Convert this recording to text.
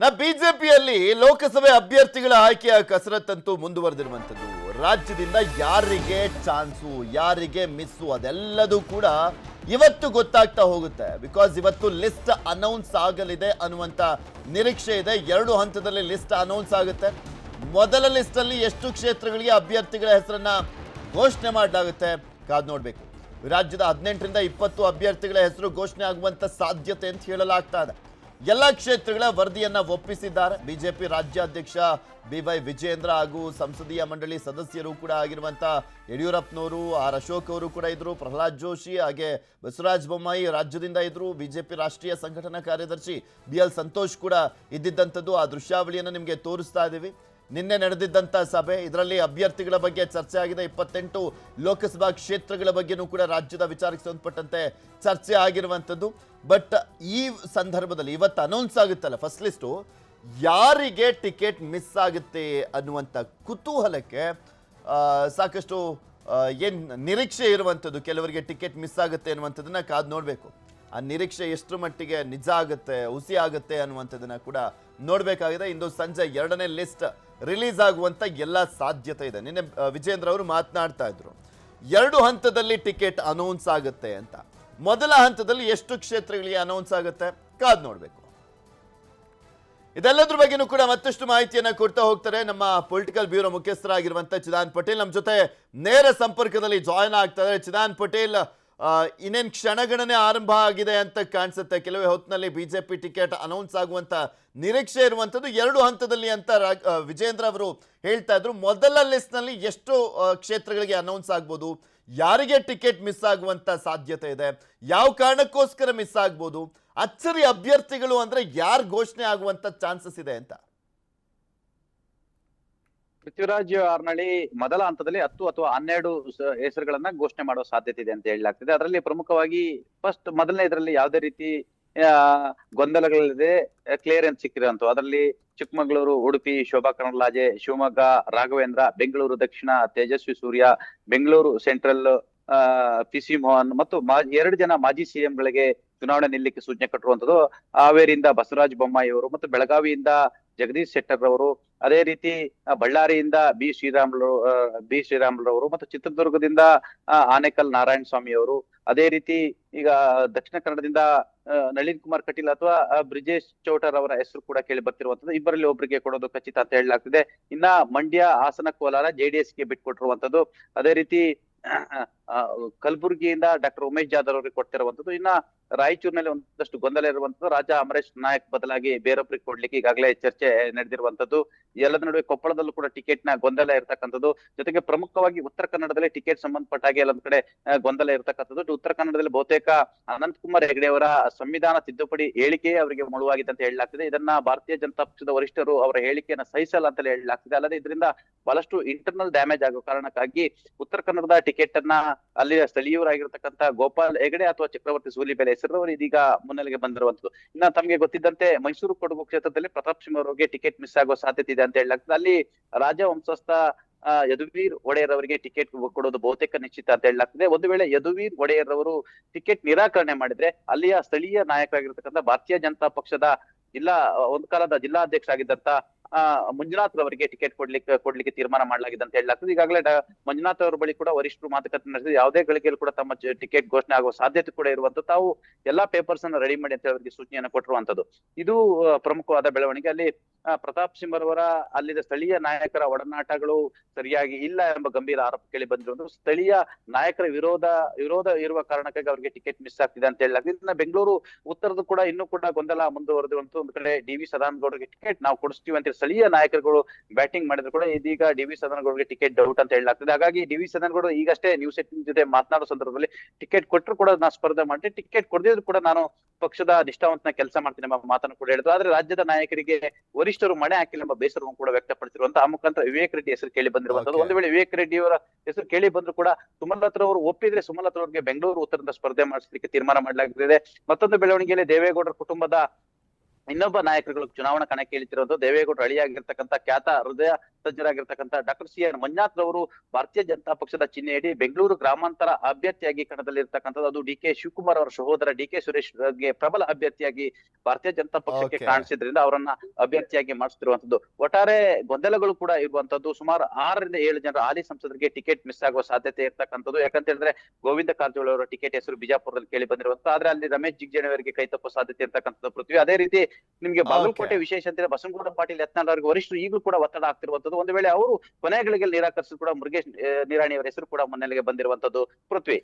ನಾ ಬಿಜೆಪಿಯಲ್ಲಿ ಲೋಕಸಭೆ ಅಭ್ಯರ್ಥಿಗಳ ಆಯ್ಕೆಯ ಕಸರತ್ತಂತೂ ಮುಂದುವರೆದಿರುವಂಥದ್ದು. ರಾಜ್ಯದಿಂದ ಯಾರಿಗೆ ಚಾನ್ಸು, ಯಾರಿಗೆ ಮಿಸ್ಸು ಅದೆಲ್ಲದೂ ಕೂಡ ಇವತ್ತು ಗೊತ್ತಾಗ್ತಾ ಹೋಗುತ್ತೆ. ಬಿಕಾಸ್ ಇವತ್ತು ಲಿಸ್ಟ್ ಅನೌನ್ಸ್ ಆಗಲಿದೆ ಅನ್ನುವಂಥ ನಿರೀಕ್ಷೆ ಇದೆ. ಎರಡು ಹಂತದಲ್ಲಿ ಲಿಸ್ಟ್ ಅನೌನ್ಸ್ ಆಗುತ್ತೆ. ಮೊದಲ ಲಿಸ್ಟಲ್ಲಿ ಎಷ್ಟು ಕ್ಷೇತ್ರಗಳಿಗೆ ಅಭ್ಯರ್ಥಿಗಳ ಹೆಸರನ್ನ ಘೋಷಣೆ ಮಾಡಲಾಗುತ್ತೆ ಕಾದು ನೋಡಬೇಕು. ರಾಜ್ಯದ ಹದಿನೆಂಟರಿಂದ ಇಪ್ಪತ್ತು ಅಭ್ಯರ್ಥಿಗಳ ಹೆಸರು ಘೋಷಣೆ ಆಗುವಂತ ಸಾಧ್ಯತೆ ಅಂತ ಹೇಳಲಾಗ್ತಾ ಇದೆ. ಎಲ್ಲ ಕ್ಷೇತ್ರಗಳ ವರದಿಯನ್ನ ಒಪ್ಪಿಸಿದ್ದಾರೆ. ಬಿಜೆಪಿ ರಾಜ್ಯಾಧ್ಯಕ್ಷ ಬಿ ವೈ ವಿಜೇಂದ್ರ ಹಾಗೂ ಸಂಸದೀಯ ಮಂಡಳಿ ಸದಸ್ಯರು ಕೂಡ ಆಗಿರುವಂತಹ ಯಡಿಯೂರಪ್ಪನವರು, ಆರ್ ಅಶೋಕ್ ಅವರು ಕೂಡ ಇದ್ರು, ಪ್ರಹ್ಲಾದ್ ಜೋಶಿ ಹಾಗೆ ಬಸವರಾಜ ಬೊಮ್ಮಾಯಿ ರಾಜ್ಯದಿಂದ ಇದ್ರು, ಬಿಜೆಪಿ ರಾಷ್ಟ್ರೀಯ ಸಂಘಟನಾ ಕಾರ್ಯದರ್ಶಿ ಬಿ ಎಲ್ ಸಂತೋಷ್ ಕೂಡ ಇದ್ದಿದ್ದಂಥದ್ದು. ಆ ದೃಶ್ಯಾವಳಿಯನ್ನು ನಿಮಗೆ ತೋರಿಸ್ತಾ ಇದ್ದೀವಿ. ನಿನ್ನೆ ನಡೆದಿದ್ದಂಥ ಸಭೆ. ಇದರಲ್ಲಿ ಅಭ್ಯರ್ಥಿಗಳ ಬಗ್ಗೆ ಚರ್ಚೆ ಆಗಿದೆ. ಇಪ್ಪತ್ತೆಂಟು ಲೋಕಸಭಾ ಕ್ಷೇತ್ರಗಳ ಬಗ್ಗೆನೂ ಕೂಡ ರಾಜ್ಯದ ವಿಚಾರಕ್ಕೆ ಸಂಬಂಧಪಟ್ಟಂತೆ ಚರ್ಚೆ ಆಗಿರುವಂಥದ್ದು. ಬಟ್ ಈ ಸಂದರ್ಭದಲ್ಲಿ ಇವತ್ತು ಅನೌನ್ಸ್ ಆಗುತ್ತಲ್ಲ ಫಸ್ಟ್ ಲಿಸ್ಟು ಯಾರಿಗೆ ಟಿಕೆಟ್ ಮಿಸ್ ಆಗುತ್ತೆ ಅನ್ನುವಂಥ ಕುತೂಹಲಕ್ಕೆ ಸಾಕಷ್ಟು ಏನು ನಿರೀಕ್ಷೆ ಇರುವಂಥದ್ದು, ಕೆಲವರಿಗೆ ಟಿಕೆಟ್ ಮಿಸ್ ಆಗುತ್ತೆ ಅನ್ನುವಂಥದ್ದನ್ನ ಕಾದು ನೋಡಬೇಕು. ಆ ನಿರೀಕ್ಷೆ ಎಷ್ಟರ ಮಟ್ಟಿಗೆ ನಿಜ ಆಗುತ್ತೆ, ಹುಸಿ ಆಗುತ್ತೆ ಅನ್ನುವಂಥದ್ದನ್ನ ಕೂಡ ನೋಡಬೇಕಾಗಿದೆ. ಇಂದು ಸಂಜೆ ಎರಡನೇ ಲಿಸ್ಟ್ ರಿಲೀಸ್ ಆಗುವಂತ ಎಲ್ಲ ಸಾಧ್ಯತೆ ಇದೆ. ನಿನ್ನೆ ವಿಜೇಂದ್ರ ಅವರು ಮಾತನಾಡ್ತಾ ಇದ್ರು. ಎರಡು ಹಂತದಲ್ಲಿ ಟಿಕೆಟ್ ಅನೌನ್ಸ್ ಆಗುತ್ತೆ ಅಂತ. ಮೊದಲ ಹಂತದಲ್ಲಿ ಎಷ್ಟು ಕ್ಷೇತ್ರಗಳಿಗೆ ಅನೌನ್ಸ್ ಆಗುತ್ತೆ ಕಾದ್ ನೋಡಬೇಕು. ಇದೆಲ್ಲದ್ರ ಬಗ್ಗೆನೂ ಕೂಡ ಮತ್ತಷ್ಟು ಮಾಹಿತಿಯನ್ನ ಕೊಡ್ತಾ ಹೋಗ್ತಾರೆ ನಮ್ಮ ಪೊಲಿಟಿಕಲ್ ಬ್ಯೂರೋ ಮುಖ್ಯಸ್ಥರಾಗಿರುವಂತ ಚಿದಾನ್ ಪಟೇಲ್. ನಮ್ಮ ಜೊತೆ ನೇರ ಸಂಪರ್ಕದಲ್ಲಿ ಜಾಯ್ನ್ ಆಗ್ತಾರೆ ಚಿದಾನ್ ಪಟೇಲ್ ಇನ್ನೇನ್ ಕ್ಷಣಗಣನೆ ಆರಂಭ ಆಗಿದೆ ಅಂತ ಕಾಣಿಸುತ್ತೆ. ಕೆಲವೇ ಹೊತ್ತಿನಲ್ಲಿ ಬಿಜೆಪಿ ಟಿಕೆಟ್ ಅನೌನ್ಸ್ ಆಗುವಂತ ನಿರೀಕ್ಷೆ ಇರುವಂತದ್ದು ಎರಡು ಹಂತದಲ್ಲಿ ಅಂತ ವಿಜೇಂದ್ರ ಅವರು ಹೇಳ್ತಾ ಇದ್ರು. ಮೊದಲ ಲಿಸ್ಟ್ನಲ್ಲಿ ಎಷ್ಟು ಕ್ಷೇತ್ರಗಳಿಗೆ ಅನೌನ್ಸ್ ಆಗ್ಬೋದು. ಯಾರಿಗೆ ಟಿಕೆಟ್ ಮಿಸ್ ಆಗುವಂತ ಸಾಧ್ಯತೆ ಇದೆ? ಯಾವ ಕಾರಣಕ್ಕೋಸ್ಕರ ಮಿಸ್ ಆಗ್ಬೋದು? ಅಚ್ಚರಿ ಅಭ್ಯರ್ಥಿಗಳು ಅಂದ್ರೆ ಯಾರು ಘೋಷಣೆ ಆಗುವಂತ ಚಾನ್ಸಸ್ ಇದೆ ಅಂತ. ಪೃಥ್ವಿರಾಜ್ ಆರ್ನಳ್ಳಿ ಮೊದಲ ಹಂತದಲ್ಲಿ ಹತ್ತು ಅಥವಾ ಹನ್ನೆರಡು ಹೆಸರುಗಳನ್ನ ಘೋಷಣೆ ಮಾಡುವ ಸಾಧ್ಯತೆ ಇದೆ ಅಂತ ಹೇಳಲಾಗ್ತದೆ. ಅದರಲ್ಲಿ ಪ್ರಮುಖವಾಗಿ ಫಸ್ಟ್ ಮೊದಲನೇ ಇದರಲ್ಲಿ ಯಾವುದೇ ರೀತಿ ಗೊಂದಲಗಳಿದೆ ಕ್ಲಿಯರೆನ್ಸ್ ಸಿಕ್ಕಿರೋಂಥ ಅದರಲ್ಲಿ ಚಿಕ್ಕಮಗಳೂರು, ಉಡುಪಿ, ಶೋಭಾ ಕರಂದ್ಲಾಜೆ ಶಿವಮೊಗ್ಗ, ರಾಘವೇಂದ್ರ, ಬೆಂಗಳೂರು ದಕ್ಷಿಣ, Tejasvi Surya, Bengaluru central P C Mohan ಮತ್ತು ಎರಡು ಜನ ಮಾಜಿ ಸಿಎಂ ಗಳಿಗೆ ಚುನಾವಣೆ ನಿಲ್ಲಕ್ಕೆ ಸೂಚನೆ ಕೊಟ್ಟಿರುವಂತದ್ದು ಹಾವೇರಿಯಿಂದ ಬಸವರಾಜ ಬೊಮ್ಮಾಯಿ ಅವರು ಮತ್ತು ಬೆಳಗಾವಿಯಿಂದ ಜಗದೀಶ್ ಶೆಟ್ಟರ್ ಅವರು ಅದೇ ರೀತಿ ಬಳ್ಳಾರಿಯಿಂದ ಬಿ ಶ್ರೀರಾಮುಲು ಬಿ ಶ್ರೀರಾಮುಲುರವರು ಮತ್ತು ಚಿತ್ರದುರ್ಗದಿಂದ ಆನೇಕಲ್ ನಾರಾಯಣ ಸ್ವಾಮಿ ಅವರು, ಅದೇ ರೀತಿ ಈಗ ದಕ್ಷಿಣ ಕನ್ನಡದಿಂದ ನಳಿನ್ ಕುಮಾರ್ ಕಟೀಲ್ ಅಥವಾ ಬ್ರಿಜೇಶ್ ಚೌಟರ್ ಅವರ ಹೆಸರು ಕೂಡ ಕೇಳಿ ಬರ್ತಿರುವಂತದ್ದು, ಇಬ್ಬರಲ್ಲಿ ಒಬ್ಬರಿಗೆ ಕೊಡೋದು ಖಚಿತ ಅಂತ ಹೇಳಲಾಗ್ತಿದೆ. ಇನ್ನ ಮಂಡ್ಯ, ಹಾಸನ, ಕೋಲಾರ ಜೆಡಿಎಸ್ಗೆ ಬಿಟ್ಕೊಟ್ಟಿರುವಂತದ್ದು. ಅದೇ ರೀತಿ ಕಲಬುರಗಿಯಿಂದ ಡಾಕ್ಟರ್ ಉಮೇಶ್ ಜಾಧವ್ ಅವರಿಗೆ ಕೊಡ್ತಿರುವಂತದ್ದು ಇನ್ನ ರಾಯಚೂರಿನಲ್ಲಿ ಒಂದಷ್ಟು ಗೊಂದಲ ಇರುವಂತದ್ದು ರಾಜ ಅಮರೇಶ್ ನಾಯಕ್ ಬದಲಾಗಿ ಬೇರೊಬ್ಬರಿಗೆ ಕೊಡ್ಲಿಕ್ಕೆ ಈಗಾಗಲೇ ಚರ್ಚೆ ನಡೆದಿರುವಂತದ್ದು ಎಲ್ಲದ ನಡುವೆ ಕೊಪ್ಪಳದಲ್ಲೂ ಕೂಡ ಟಿಕೆಟ್ನ ಗೊಂದಲ ಇರತಕ್ಕಂಥದ್ದು. ಜೊತೆಗೆ ಪ್ರಮುಖವಾಗಿ ಉತ್ತರ ಕನ್ನಡದಲ್ಲಿ ಟಿಕೆಟ್ ಸಂಬಂಧಪಟ್ಟ ಹಾಗೆ ಎಲ್ಲೊಂದ್ ಕಡೆ ಗೊಂದಲ ಇರತಕ್ಕಂಥದ್ದು. ಉತ್ತರ ಕನ್ನಡದಲ್ಲಿ ಬಹುತೇಕ ಅನಂತ್ ಕುಮಾರ್ ಹೆಗಡೆ ಅವರ ಸಂವಿಧಾನ ತಿದ್ದುಪಡಿ ಹೇಳಿಕೆ ಅವರಿಗೆ ಮುಳುವಾಗಿದೆ ಅಂತ ಹೇಳಲಾಗ್ತಿದೆ. ಇದನ್ನ ಭಾರತೀಯ ಜನತಾ ಪಕ್ಷದ ವರಿಷ್ಠರು ಅವರ ಹೇಳಿಕೆಯನ್ನು ಸಹಿಸಲ್ಲ ಅಂತ ಹೇಳಲಾಗ್ತಿದೆ. ಅಲ್ಲದೆ ಇದರಿಂದ ಬಹಳಷ್ಟು ಇಂಟರ್ನಲ್ ಡ್ಯಾಮೇಜ್ ಆಗೋ ಕಾರಣಕ್ಕಾಗಿ ಉತ್ತರ ಕನ್ನಡದ ಟಿಕೆಟ್ ಅನ್ನ ಅಲ್ಲಿಯ ಸ್ಥಳೀಯರಾಗಿರ್ತಕ್ಕಂತಹ ಗೋಪಾಲ್ ಹೆಗಡೆ ಅಥವಾ ಚಕ್ರವರ್ತಿ ಸೂಲಿಬೆಲೆ ಹೆಸರವರು ಇದೀಗ ಮುನ್ನೆಲೆಗೆ ಬಂದಿರುವಂತದ್ದು ಇನ್ನ ತಮಗೆ ಗೊತ್ತಿದ್ದಂತೆ ಮೈಸೂರು ಕೊಡಗು ಕ್ಷೇತ್ರದಲ್ಲಿ ಪ್ರತಾಪ್ ಸಿಂಹ ಅವರಿಗೆ ಟಿಕೆಟ್ ಮಿಸ್ ಆಗುವ ಸಾಧ್ಯತೆ ಇದೆ ಅಂತ ಹೇಳಲಾಗ್ತದೆ. ಅಲ್ಲಿ ರಾಜವಂಶಸ್ಥ ವಂಶಸ್ಥ ಯದುವೀರ್ ಒಡೆಯರ್ ಅವರಿಗೆ ಟಿಕೆಟ್ ಕೊಡೋದು ಬಹುತೇಕ ನಿಶ್ಚಿತ ಅಂತ ಹೇಳಲಾಗ್ತದೆ. ಒಂದು ವೇಳೆ ಯದುವೀರ್ ಒಡೆಯರ್ ಅವರು ಟಿಕೆಟ್ ನಿರಾಕರಣೆ ಮಾಡಿದ್ರೆ ಅಲ್ಲಿಯ ಸ್ಥಳೀಯ ನಾಯಕರಾಗಿರ್ತಕ್ಕಂಥ ಭಾರತೀಯ ಜನತಾ ಪಕ್ಷದ ಜಿಲ್ಲಾ, ಒಂದು ಕಾಲದ ಜಿಲ್ಲಾಧ್ಯಕ್ಷ ಆಗಿದ್ದಂತ ಮಂಜುನಾಥ್ ಅವರಿಗೆ ಟಿಕೆಟ್ ಕೊಡ್ಲಿಕ್ಕೆ ಕೊಡ್ಲಿಕ್ಕೆ ತೀರ್ಮಾನ ಮಾಡಲಾಗಿದೆ ಅಂತ ಹೇಳಲಾಗ್ತದೆ. ಈಗಾಗಲೇ ಮಂಜುನಾಥ್ ಅವರ ಬಳಿ ಕೂಡ ವರಿಷ್ಠರು ಮಾತುಕತೆ ನಡೆಸಿದ ಯಾವುದೇ ಗಳಿಗೆಯಲ್ಲಿ ಕೂಡ ತಮ್ಮ ಟಿಕೆಟ್ ಘೋಷಣೆ ಆಗುವ ಸಾಧ್ಯತೆ ಕೂಡ ಇರುವಂತ ತಾವು ಎಲ್ಲಾ ಪೇಪರ್ಸ್ ಅನ್ನು ರೆಡಿ ಮಾಡಿ ಅಂತ ಹೇಳಿ ಅವರಿಗೆ ಸೂಚನೆಯನ್ನು ಕೊಟ್ಟಿರುವಂತದ್ದು ಇದು ಪ್ರಮುಖವಾದ ಬೆಳವಣಿಗೆ. ಅಲ್ಲಿ ಪ್ರತಾಪ್ ಸಿಂಹರವರ ಅಲ್ಲಿನ ಸ್ಥಳೀಯ ನಾಯಕರ ಒಡನಾಟಗಳು ಸರಿಯಾಗಿ ಇಲ್ಲ ಎಂಬ ಗಂಭೀರ ಆರೋಪ ಕೇಳಿ ಬಂದಿರುವುದು ಸ್ಥಳೀಯ ನಾಯಕರ ವಿರೋಧ ವಿರೋಧ ಇರುವ ಕಾರಣಕ್ಕಾಗಿ ಅವರಿಗೆ ಟಿಕೆಟ್ ಮಿಸ್ ಆಗ್ತಿದೆ ಅಂತ ಹೇಳಲಾಗಿದೆ ಇದನ್ನ ಬೆಂಗಳೂರು ಉತ್ತರದ ಕೂಡ ಇನ್ನೂ ಕೂಡ ಗೊಂದಲ ಮುಂದುವರೆದಿರುವಂತ ಒಂದು ಕಡೆ ಡಿ ವಿ ಟಿಕೆಟ್ ನಾವು ಕೊಡಿಸ್ತೀವಿ ಅಂತ ಹೇಳಿ ಸ್ಥಳೀಯ ನಾಯಕರುಗಳು ಬ್ಯಾಟಿಂಗ್ ಮಾಡಿದ್ರು ಕೂಡ ಇದೀಗ ಡಿ ವಿ ಸದನಗೌಡರಿಗೆ ಟಿಕೆಟ್ ಡೌಟ್ ಅಂತ ಹೇಳಲಾಗ್ತದೆ. ಹಾಗಾಗಿ ಡಿ ವಿ ಸದನಗೌಡ ಈಗಷ್ಟೇ ನ್ಯೂಸ್ ಏಟಿನ್ ಜೊತೆ ಮಾತನಾಡೋ ಸಂದರ್ಭದಲ್ಲಿ ಟಿಕೆಟ್ ಕೊಟ್ಟರು ಕೂಡ ನಾ ಸ್ಪರ್ಧೆ ಮಾಡಿ ಟಿಕೆಟ್ ಕೊಡದಿದ್ರು ಕೂಡ ನಾನು ಪಕ್ಷದ ನಿಷ್ಠಾವಂತನ ಕೆಲಸ ಮಾಡ್ತೀನಿ ಎಂಬ ಮಾತನ್ನು ಕೂಡ ಹೇಳಿದ್ರು. ಆದ್ರೆ ರಾಜ್ಯದ ನಾಯಕರಿಗೆ ವರಿಷ್ಠರು ಮಣೆ ಹಾಕಿಲ್ಲ ಎಂಬ ಬೇಸರವನ್ನು ಕೂಡ ವ್ಯಕ್ತಪಡಿಸಿರುವಂತಹ ಆ ಮುಖಾಂತರ ವಿವೇಕ್ ರೆಡ್ಡಿ ಹೆಸರು ಕೇಳಿ ಬಂದಿರುವಂತದ್ದು. ಒಂದು ವೇಳೆ ವಿವೇಕ್ ರೆಡ್ಡಿ ಅವರ ಹೆಸರು ಕೇಳಿ ಬಂದ್ರು ಕೂಡ ಸುಮಲತಾ ಅವರು ಒಪ್ಪಿದ್ರೆ ಸುಮಲತಾ ಅವರಿಗೆ ಬೆಂಗಳೂರು ಉತ್ತರದಿಂದ ಸ್ಪರ್ಧೆ ಮಾಡಿಸಲಿಕ್ಕೆ ತೀರ್ಮಾನ ಮಾಡಲಾಗುತ್ತಿದೆ ಮತ್ತೊಂದು ಬೆಳವಣಿಗೆಯಲ್ಲಿ ದೇವೇಗೌಡರ ಕುಟುಂಬದ ಇನ್ನೊಬ್ಬ ನಾಯಕರುಗಳು ಚುನಾವಣಾ ಕಣಕ್ಕೆ ಇಳಿತಿರೋದು ದೇವೇಗೌಡರು ಅಳಿಯಾಗಿರ್ತಕ್ಕಂತ ಖ್ಯಾತ ಹೃದಯ ತಜ್ಞರಾಗಿರ್ತಕ್ಕಂಥ ಡಾಕ್ಟರ್ ಸಿ ಆರ್ ಮಂಜುನಾಥ್ ರವರು ಭಾರತೀಯ ಜನತಾ ಪಕ್ಷದ ಚಿಹ್ನೆಯಡಿ ಬೆಂಗಳೂರು ಗ್ರಾಮಾಂತರ ಅಭ್ಯರ್ಥಿಯಾಗಿ ಕಣದಲ್ಲಿರ್ತಕ್ಕಂಥದ್ದು ಅದು ಡಿ ಕೆ ಶಿವಕುಮಾರ್ ಅವರ ಸಹೋದರ ಡಿ ಕೆ ಸುರೇಶ್ಗೆ ಪ್ರಬಲ ಅಭ್ಯರ್ಥಿಯಾಗಿ ಭಾರತೀಯ ಜನತಾ ಪಕ್ಷಕ್ಕೆ. ಕಾಣಿಸಿದ್ರಿಂದ ಅವರನ್ನ ಅಭ್ಯರ್ಥಿಯಾಗಿ ಮಾಡಿಸ್ತಿರುವಂತದ್ದು ಒಟ್ಟಾರೆ ಗೊಂದಲಗಳು ಕೂಡ ಇರುವಂತದ್ದು ಸುಮಾರು ಆರರಿಂದ ಏಳು ಜನರ ಹಾಲಿ ಸಂಸದರಿಗೆ ಟಿಕೆಟ್ ಮಿಸ್ ಆಗುವ ಸಾಧ್ಯತೆ ಇರ್ತಕ್ಕಂಥದ್ದು. ಯಾಕಂತ ಹೇಳಿದ್ರೆ ಗೋವಿಂದ ಕಾರಜೋಳ ಅವರ ಟಿಕೆಟ್ ಹೆಸರು ಬಿಜಾಪುರದಲ್ಲಿ ಕೇಳಿ ಬಂದಿರುವಂತ ಆದ್ರೆ ಅಲ್ಲಿ ರಮೇಶ್ ಜಿಗಜಿಣಿ ಅವರಿಗೆ ಕೈ ತಪ್ಪುವ ಸಾಧ್ಯತೆ ಇರ್ತಕ್ಕಂಥದ್ದು ಪೃಥ್ವಿ. ಅದೇ ರೀತಿ ನಿಮ್ಗೆ ಬಾಗಲಕೋಟೆ ವಿಶೇಷ ಅಂತ ಬಸವನಗೌಡ ಪಾಟೀಲ್ ಯತ್ನಾಳ್ ಅವರಿಗೆ ವರಿಷ್ಠರು ಈಗಲೂ ಕೂಡ ಒತ್ತಡ ಆಗ್ತಿರುವಂತದ್ದು ಒಂದು ವೇಳೆ ಅವರು ಕೊನೆಗಳಿಗೆ ನಿರಾಕರಿಸಿದ್ರು ಕೂಡ ಮುರುಗೇಶ್ ನಿರಾಣಿ ಅವರ ಹೆಸರು ಕೂಡ ಮುನ್ನೆಲೆಗೆ ಬಂದಿರುವಂತದ್ದು ಪೃಥ್ವಿ.